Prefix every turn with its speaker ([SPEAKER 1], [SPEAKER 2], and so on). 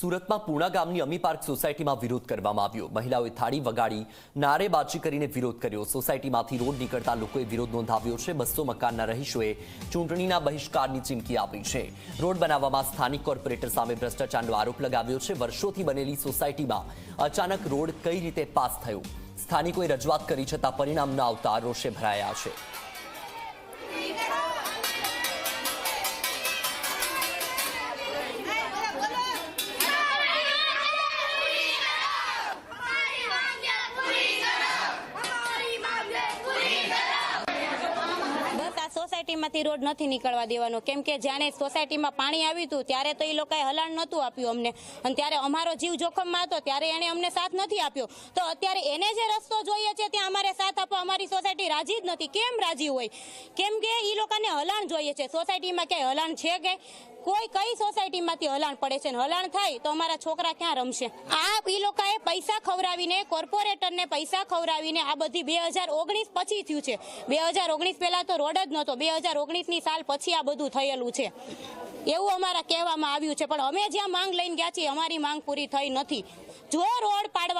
[SPEAKER 1] સુરતમાં પૂર્ણા ગામની અમી પાર્ક સોસાયટીમાં વિરોધ કરવામાં આવ્યો. મહિલાઓએ થાળી વગાડી, નારેબાજી કરીને વિરોધ કર્યો. સોસાયટીમાંથી રોડ નીકળતા લોકોએ વિરોધ નોંધાવ્યો છે. બસો મકાનના રહીશોએ ચૂંટણીના બહિષ્કારની ચીમકી આપી છે. રોડ બનાવવામાં સ્થાનિક કોર્પોરેટર સામે ભ્રષ્ટાચારનો આરોપ લગાવ્યો છે. વર્ષોથી બનેલી સોસાયટીમાં અચાનક રોડ કઈ રીતે પાસ થયો? સ્થાનિકોએ રજૂઆત કરી છતાં પરિણામ ન આવતા રોષે ભરાયા છે.
[SPEAKER 2] સોસાયટીમાંથી રોડ નથી નીકળવા દેવાનો. કેમ કે જાણે સોસાયટીમાં પાણી આવ્યું હતું, ત્યારે તો એ લોકોએ હલાણ નહોતું આપ્યું અમને. અને ત્યારે અમારો જીવ જોખમમાં હતો, ત્યારે એને અમને સાથ નથી આપ્યો. તો અત્યારે એને જે રસ્તો જોઈએ છે, ત્યાં અમારે સાથ આપવા અમારી સોસાયટી રાજી જ નથી. કેમ રાજી હોય? કેમ કે એ લોકોને હલાણ જોઈએ છે. સોસાયટીમાં ક્યાંય હલાણ છે કે કોઈ કઈ સોસાયટીમાંથી હલાણ પડે છે હલાણ થાય તો અમારા છોકરા ક્યાં રમશે? આ એ લોકોએ પૈસા ખવડાવીને, કોર્પોરેટરને પૈસા ખવડાવીને આ બધી બે હજાર ઓગણીસ પછી થયું છે. બે હજાર ઓગણીસ પહેલા તો રોડ જ નહોતો, બે હજાર ઓગણીસની સાલ પછી આ બધું થયેલું છે. એવું અમારા કહેવામાં આવ્યું છે, પણ અમે જ્યાં માંગ લઈને ગયા છીએ, અમારી માંગ પૂરી થઈ નથી. જો રોડ પાડવા